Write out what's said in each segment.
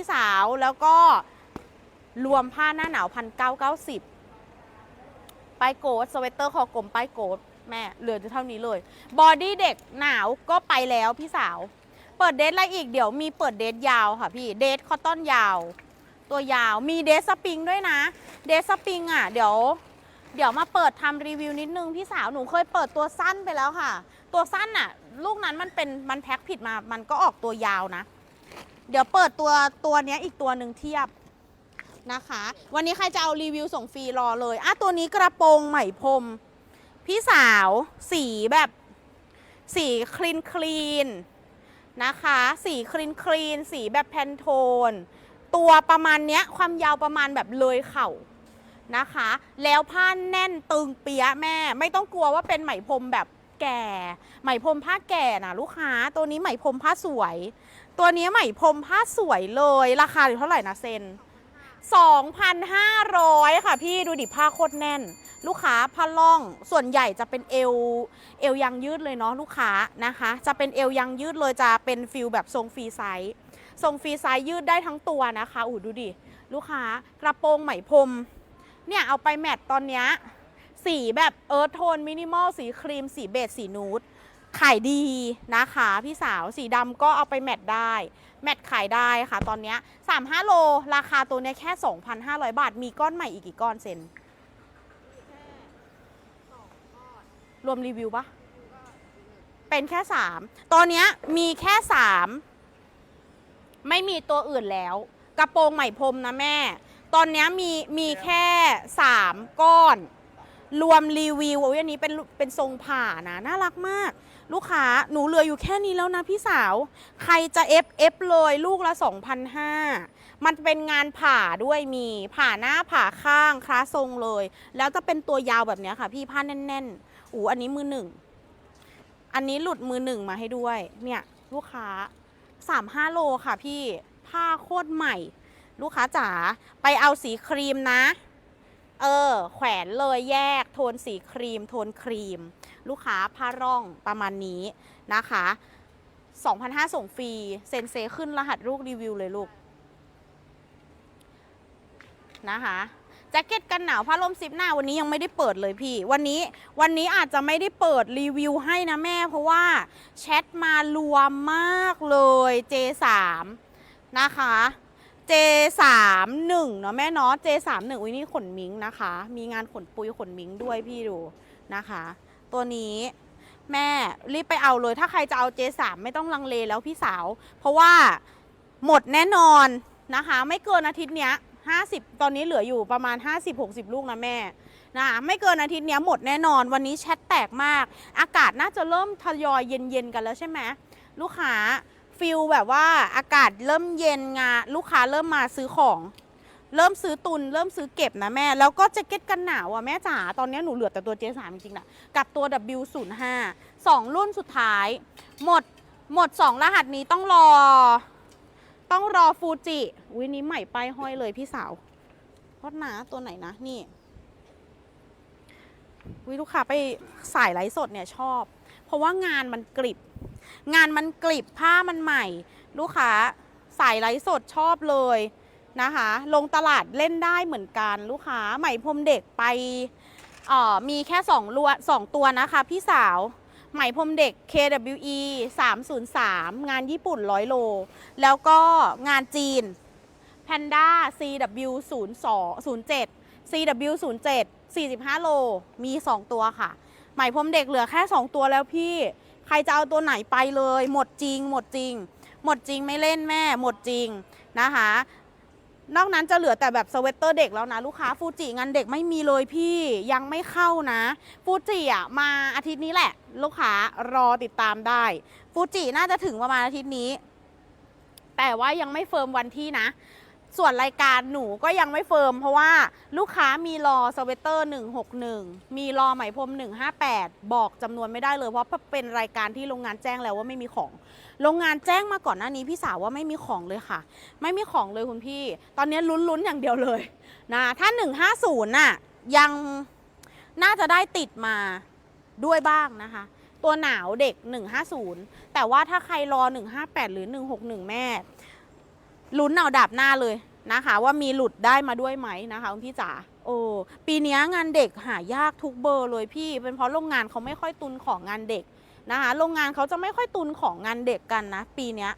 พี่สาวแล้วก็รวมผ้าหน้าหนาวพันเก้าเก้าสิบป้ายโกดสเวตเตอร์คอกลมป้ายโกดแม่เหลือจะเท่านี้เลย บอดี้เด็กหนาวก็ไปแล้วพี่สาว เปิดเดทอะไรอีกเดี๋ยวมีเปิดเดทยาวค่ะพี่เดทคอตตอนยาว ตัวยาวมีเดทสปริงด้วยนะ เดทสปริงอะเดี๋ยว เดี๋ยวมาเปิดทำรีวิวนิดนึงพี่สาวหนูเคยเปิดตัวสั้นไปแล้วค่ะ ตัวสั้นอะ ลูกนั้นมันเป็นมันแพ็คผิดมา มันก็ออกตัวยาวนะ เดี๋ยวเปิดตัวตัวเนี้ยอีกตัวหนึ่งเทียบนะคะ วันนี้ใครจะเอารีวิวส่งฟรีรอเลยอะตัวนี้กระโปรงไหมพรม พี่สาวสีแบบสีคลีนคลีนนะคะ สีคลีนคลีนสีแบบแพนโทน ตัวประมาณเนี้ยความยาวประมาณแบบเลยเข่านะคะ แล้วผ้าแน่นตึงเปียะแม่ ไม่ต้องกลัวว่าเป็นไหมพรมแบบ แก่ ไหมพรมผ้าแก่นะลูกค้า ตัวนี้ไหมพรมผ้าสวย ตัวนี้ไหมพรมผ้าสวยเลย ราคาอยู่เท่าไหร่นะเซน2,500 ค่ะพี่ดูดิผ้าโคตรแน่น ลูกค้าผ้าล่องส่วนใหญ่จะเป็นเอวเอวยางยืดเลยเนาะลูกค้านะคะ จะเป็นเอวยางยืดเลยจะเป็นฟิลแบบทรงฟรีไซส์ทรงฟรีไซส์ยืดได้ทั้งตัวนะคะอู้ดูดิ ลูกค้ากระโปรงไหมพรมเนี่ยเอาไปแมทตอนเนี้ย สีแบบเอิร์ธโทนมินิมอลสีครีม สีเบจสีนูดขายดีนะคะ พี่สาวสีดำก็เอาไปแมทได้ แมทขายได้ค่ะ ตอนนี้35 โล ราคาตัวเนี้ยแค่ 2,500 บาท มีก้อนใหม่อีกกี่ก้อนเซนรวมรีวิวปะเป็นแค่ 3 ตอนนี้มีแค่ 3 ไม่มีตัวอื่นแล้ว กระโปรงไหมพรมนะแม่ ตอนนี้มีมีแค่ 3 ก้อน รวมรีวิวโอ้ยอันนี้เป็นเป็นทรงผ่านะ น่ารักมาก ลูกค้าหนูเหลืออยู่แค่นี้แล้วนะพี่สาว ใครจะเอฟเอฟเลยลูกละ 2,500 มันเป็นงานผ่าด้วยมีผ่าหน้าผ่าข้างคล้าทรงเลย แล้วจะเป็นตัวยาวแบบนี้ค่ะ พี่ผ้าแน่นๆอูอันนี้มือหนึ่ง อันนี้หลุดมือหนึ่งมาให้ด้วย เนี่ยลูกค้า 3-5 โลค่ะพี่ผ้าโคตรใหม่ ลูกค้าจ๋าไปเอาสีครีมนะ เออ แขวนเลยแยก โทนสีครีม โทนครีม ลูกค้าผ้าร่องประมาณนี้นะคะ2,500ส่งฟรี เซนเซขึ้นรหัสลูกรีวิวเลยลูก นะคะแจ็คเก็ตกันหนาวผ้าลมซิปหน้าวันนี้ยังไม่ได้เปิดเลยพี่ วันนี้วันนี้อาจจะไม่ได้เปิดรีวิวให้นะแม่ เพราะว่าแชทมารวมมากเลย J3 นะคะ J31 เนาะแม่เนาะ J31 อุ้ยนี่ขนมิงนะคะ มีงานขนปุยขนมิงด้วยพี่ดูนะคะ ตัวนี้แม่รีบไปเอาเลยถ้าใครจะเอา J3 ไม่ต้องลังเลแล้วพี่สาว เพราะว่าหมดแน่นอนนะคะ ไม่เกินอาทิตย์เนี้ย50 ตอนนี้เหลืออยู่ประมาณ 50-60 ลูกนะแม่นะไม่เกินอาทิตย์เนี้ยหมดแน่นอนวันนี้แชทแตกมาก อากาศน่าจะเริ่มทยอยเย็นๆกันแล้วใช่ไหมลูกค้า ฟิลแบบว่าอากาศเริ่มเย็นงาลูกค้าเริ่มมาซื้อของ เริ่มซื้อตุน เริ่มซื้อเก็บนะแม่ แล้วก็แจ็คเก็ตกันหนาวอะแม่จ๋าตอนนี้หนูเหลือแต่ตัว J3 จริงๆนะกับตัว W05 สองรุ่นสุดท้าย หมดหมด 2 รหัสนี้ต้องรอ ต้องรอฟูจิวินี้ใหม่ป้ายห้อยเลยพี่สาวโทษนะตัวไหนนะนี่วิลูกค้าไปสายไลฟ์สดเนี่ยชอบ เพราะว่างานมันกริบ งานมันกริบผ้ามันใหม่ ลูกค้าสายไลฟ์สดชอบเลยนะคะ ลงตลาดเล่นได้เหมือนกันลูกค้าใหม่พรมเด็กไปออมีแค่2ลวสองตัวนะคะพี่สาวไหมพรมเด็ก KWE 303 งานญี่ปุ่น 100 โล แล้วก็งานจีน Panda CW 02 07 CW 07 45 โล มี 2 ตัวค่ะ ไหมพรมเด็กเหลือแค่ 2 ตัวแล้วพี่ ใครจะเอาตัวไหนไปเลย หมดจริง หมดจริง หมดจริงไม่เล่นแม่ หมดจริงนะคะ นอกนั้นจะเหลือแต่แบบสเวตเตอร์เด็กแล้วนะลูกค้าฟูจิงานเด็กไม่มีเลยพี่ยังไม่เข้านะฟูจิอะมาอาทิตย์นี้แหละ ลูกค้ารอติดตามได้ฟูจิน่าจะถึงประมาณอาทิตย์นี้ แต่ว่ายังไม่เฟิร์มวันที่นะ ส่วนรายการหนูก็ยังไม่เฟิร์มเพราะว่าลูกค้ามีรอสเวตเตอร์ 161 มีรอไหมพรม 158 บอกจำนวนไม่ได้เลย เพราะเป็นรายการที่โรงงานแจ้งแล้วว่าไม่มีของ โรงงานแจ้งมาก่อนหน้านี้พี่สาวว่าไม่มีของเลยค่ะ ไม่มีของเลยคุณพี่ ตอนนี้ลุ้นๆอย่างเดียวเลยนะถ้า 150น่ะยังน่าจะได้ติดมาด้วยบ้างนะคะ ตัวหนาวเด็ก 150 แต่ว่าถ้าใครรอ 158 หรือ 161 แม่ ลุ้นเอาดับหน้าเลยนะคะ ว่ามีหลุดได้มาด้วยไหมนะคะคุณพี่จ๋าโอ้ปีนี้งานเด็กหายากทุกเบอร์เลยพี่ เป็นเพราะโรงงานเขาไม่ค่อยตุนของงานเด็กนะคะโรงงานเขาจะไม่ค่อยตุนของงานเด็กกันนะ ปีนี้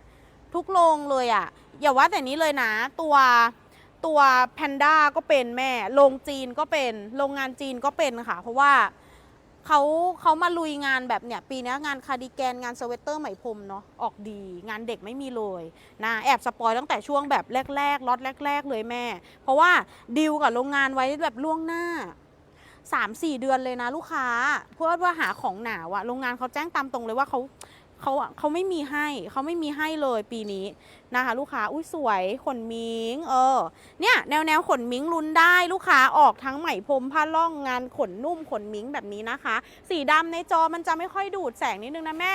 ทุกโรงเลยอะ่ะอย่าว่าแต่นี้เลยนะ ตัวตัวแพนด้าก็เป็นแม่โรงจีนก็เป็นโรงงานจีนก็เป็นค่ะ เพราะว่า เขาเขามาลุยงานแบบเนี้ยปีนี้งานคาร์ดิแกนงานสเวตเตอร์ไหมพรมเนาะออกดี งานเด็กไม่มีเลยนะแอบสปอยตั้งแต่ช่วงแบบแรกๆล็อตแรก ๆ เลยแม่ เพราะว่าดีลกับโรงงานไว้แบบล่วงหน้า 3-4 เดือนเลยนะลูกค้า เพื่อว่าหาของหนาวอะโรงงานเขาแจ้งตามตรงเลยว่าเขา เขาอะเขาไม่มีให้เขาไม่มีให้เลยปีนี้นะคะ ลูกค้าอุ้ยสวยขนมิงเออเนี่ยแนวแนวขนมิงลุ้นได้ลูกค้าออกทั้งไหมพรมผ้าล่องงานขนนุ่มขนมิงแบบนี้นะคะ สีดำในจอมันจะไม่ค่อยดูดแสงนิดนึงนะแม่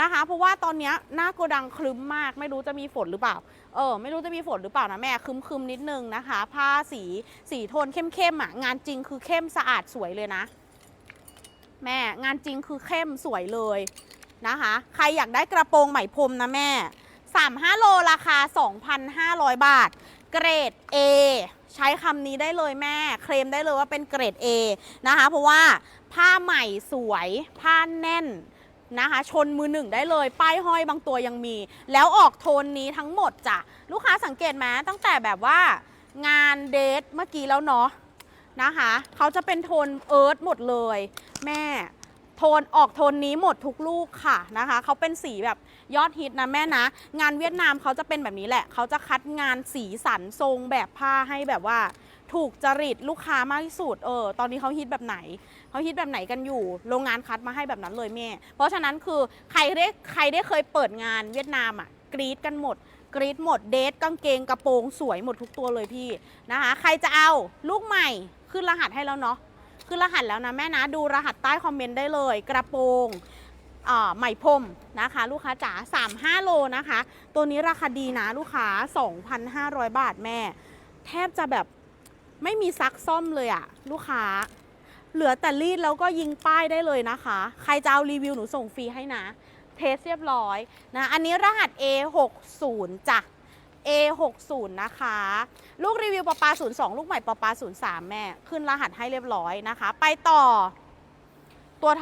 นะคะ เพราะว่าตอนนี้หน้าโกดังคลึ้มมาก ไม่รู้จะมีฝนหรือเปล่าเออไม่รู้จะมีฝนหรือเปล่านะแม่คลึมนิดนึงนะคะ ผ้าสีสีโทนเข้มๆอะงานจริงคือเข้มสะอาดสวยเลยนะ แม่งานจริงคือเข้มสวยเลย นะคะ ใครอยากได้กระโปรงไหมพรมนะแม่ 35 โลราคา 2,500 บาท เกรด A ใช้คำนี้ได้เลยแม่ เคลมได้เลยว่าเป็นเกรด A นะคะ เพราะว่าผ้าใหม่สวย ผ้าแน่นนะคะชนมือหนึ่งได้เลย ป้ายห้อยบางตัวยังมี แล้วออกโทนนี้ทั้งหมดจ้ะ ลูกค้าสังเกตไหมตั้งแต่แบบว่างานเดทเมื่อกี้แล้วเนาะนะคะ เขาจะเป็นโทนเอิร์ธหมดเลย แม่ โทนออกโทนนี้หมดทุกลูกค่ะนะคะเขาเป็นสีแบบยอดฮิตนะแม่นะ งานเวียดนามเขาจะเป็นแบบนี้แหละเขาจะคัดงานสีสันทรงแบบผ้าให้แบบว่า ถูกจริตลูกค้ามากที่สุดเออตอนนี้เขาฮิตแบบไหนเขาฮิตแบบไหนกันอยู่ โรงงานคัดมาให้แบบนั้นเลยแม่ เพราะฉะนั้นคือใครได้ใครได้เคยเปิดงานเวียดนามอะกรีดกันหมดกรีดหมดเดทกางเกงกระโปรงสวยหมดทุกตัวเลยพี่นะคะ ใครจะเอาลูกใหม่ขึ้นรหัสให้แล้วเนาะ ขึ้นรหัสแล้วนะแม่นะ ดูรหัสใต้คอมเมนต์ได้เลย กระโปรงอ่าไหม่พรมนะคะ ลูกค้าจ๋า35 โลนะคะ ตัวนี้ราคาดีนะลูกค้า 2,500 บาทแม่ แทบจะแบบไม่มีซักซ่อมเลยอะลูกค้า เหลือแต่รีดแล้วก็ยิงป้ายได้เลยนะคะ ใครจะเอารีวิวหนูส่งฟรีให้นะ เทสเรียบร้อยนะ อันนี้รหัส A60 จ้ะ A60 นะคะ ลูกรีวิวปอปา02 ลูกใหม่ปอปา03 แม่ ขึ้นรหัสให้เรียบร้อยนะคะ ไปต่อตัว